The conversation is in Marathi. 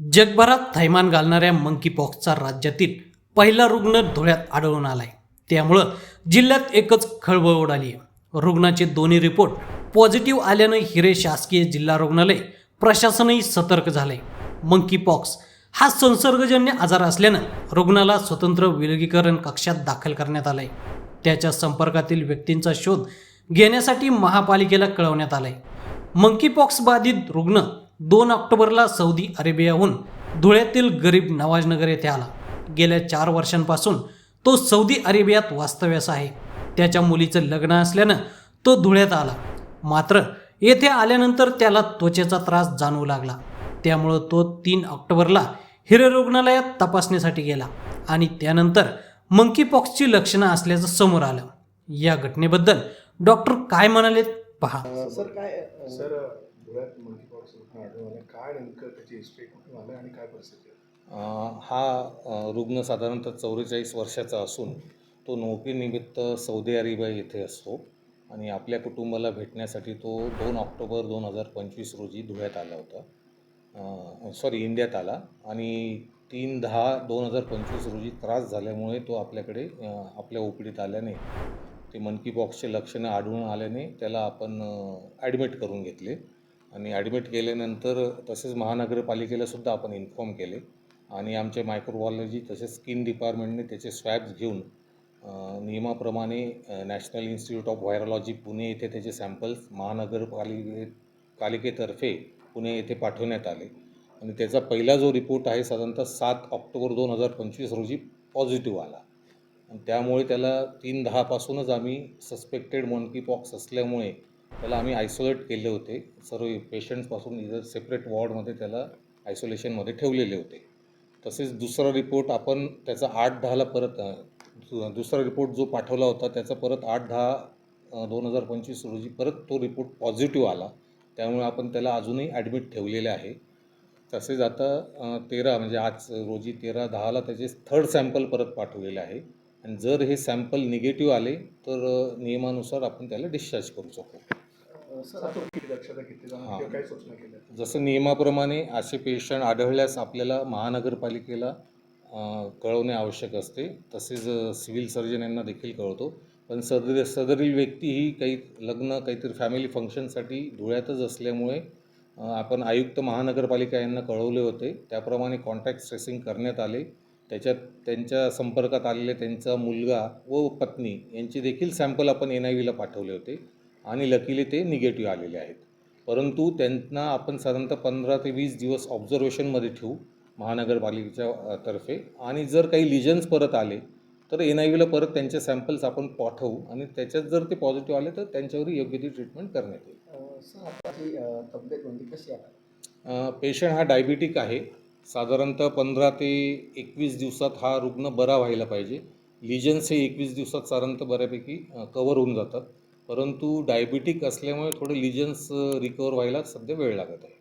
जगभरात थैमान घालणाऱ्या मंकी पॉक्सचा राज्यातील पहिला रुग्ण धुळ्यात आढळून आलाय. त्यामुळं जिल्ह्यात एकच खळबळ उडाली आहे रुग्णाचे दोन्ही रिपोर्ट पॉझिटिव्ह आल्यानं हिरे शासकीय जिल्हा रुग्णालय प्रशासनही सतर्क झालंय. मंकी पॉक्स हा संसर्गजन्य आजार असल्यानं रुग्णाला स्वतंत्र विलगीकरण कक्षात दाखल करण्यात आलंय. त्याच्या संपर्कातील व्यक्तींचा शोध घेण्यासाठी महापालिकेला कळवण्यात आलंय. मंकीपॉक्स बाधित रुग्ण दोन ऑक्टोबरला सौदी अरेबियाहून धुळ्यातील गरीब नवाजनगर येथे आला. गेल्या चार वर्षांपासून तो सौदी अरेबियात वास्तव्यास आहे. त्याच्या मुलीचं लग्न असल्यानं तो धुळ्यात आला. मात्र येथे आल्यानंतर त्याला त्वचेचा त्रास जाणवू लागला. त्यामुळं तो तीन ऑक्टोबरला हिरे रुग्णालयात तपासणीसाठी गेला आणि त्यानंतर मंकीपॉक्सची लक्षणं असल्याचं समोर आलं. या घटनेबद्दल डॉक्टर काय म्हणाले पहा. सर काय सर धुळ्यात मंकीपॉक्स आढळून आले काय नेमकं त्याची हिस्ट्री कुठून आलं आणि काय परिस्थिती हा रुग्ण साधारणतः चौवेचाळीस वर्षाचा असून तो नोकरीनिमित्त सौदी अरेबिया येथे असतो आणि आपल्या कुटुंबाला भेटण्यासाठी तो दोन ऑक्टोबर दोन हजार पंचवीस रोजी धुळ्यात आला होता. सॉरी इंडियात आला आणि तीन दहा दोन हजार पंचवीस रोजी त्रास झाल्यामुळे तो आपल्याकडे आपल्या ओपीडीत आल्याने ते मनकी बॉक्सचे लक्षणं आढळून आल्याने त्याला आपण ॲडमिट करून घेतले. आणि ॲडमिट केल्यानंतर तसेच महानगरपालिकेलासुद्धा आपण इन्फॉर्म केले. आणि आमचे मायक्रोबायोलॉजी तसेच स्किन डिपार्टमेंटने त्याचे स्वॅब्स घेऊन नियमाप्रमाणे national institute of virology Pune येथे त्याचे सॅम्पल्स महानगरपालिके पालिकेतर्फे पुणे येथे पाठवण्यात आले. आणि त्याचा पहिला जो रिपोर्ट आहे साधारणतः सात ऑक्टोबर दोन हजार पंचवीस रोजी पॉझिटिव्ह आला. आणि त्यामुळे त्याला तीन दहापासूनच आम्ही सस्पेक्टेड मोनकी पॉक्स असल्यामुळे त्याला आम्ही आयसोलेट केले होते. सर्व पेशंट्सपासून इतर सेपरेट वॉर्डमध्ये त्याला आयसोलेशनमध्ये ठेवलेले होते. तसेच दुसरा रिपोर्ट आपण त्याचा आठ दहाला परत दु- दुसरा रिपोर्ट जो पाठवला होता त्याचा परत आठ दहा दोन हजार पंचवीस रोजी परत तो रिपोर्ट पॉझिटिव्ह आला. त्यामुळे आपण त्याला अजूनही ॲडमिट ठेवलेले आहे. तसेच आता तेरा म्हणजे आज रोजी तेरा दहाला त्याचे थर्ड सॅम्पल परत पाठवलेले आहे. आणि जर हे सॅम्पल निगेटिव्ह आले तर नियमानुसार आपण त्याला डिस्चार्ज करू शकतो जसं नियमाप्रमाणे असे पेशंट आढळल्यास आपल्याला महानगरपालिकेला कळवणे आवश्यक असते. तसेच सिव्हिल सर्जन यांना देखील कळवतो. पण सदर सदरील व्यक्ती ही काही लग्न काहीतरी फॅमिली फंक्शनसाठी धुळ्यातच असल्यामुळे आपण आयुक्त महानगरपालिका यांना कळवले होते. त्याप्रमाणे कॉन्टॅक्ट ट्रेसिंग करण्यात आले. त्याच्यात त्यांच्या संपर्कात आलेले त्यांचा मुलगा व पत्नी यांचे देखील सॅम्पल आपण एन आय व्हीला पाठवले होते. आणि लकीली ते निगेटिव्ह आलेले आहेत. परंतु त्यांना आपण साधारणतः पंधरा ते वीस दिवस ऑब्झर्वेशनमध्ये ठेवू महानगरपालिकेच्या तर्फे. आणि जर काही लिजन्स परत आले तर एन आय व्हीला परत त्यांचे सॅम्पल्स आपण पाठवू आणि त्याच्यात जर ते पॉझिटिव्ह आले तर त्यांच्यावर योग्य ती ट्रीटमेंट करण्यात येईल. सर आताची अ, तब्येत म्हणजे कशी आहे? पेशंट हा डायबिटिक आहे. साधारणतः पंधरा ते एकवीस दिवसात हा रुग्ण बरा व्हायला पाहिजे. लिजन्स हे एकवीस दिवसात साधारणतः बऱ्यापैकी कवर होऊन जातात. परंतु डायबिटिक असल्यामुळे थोडे लिजन्स रिकवर व्हायला सध्या वेळ लागत आहे.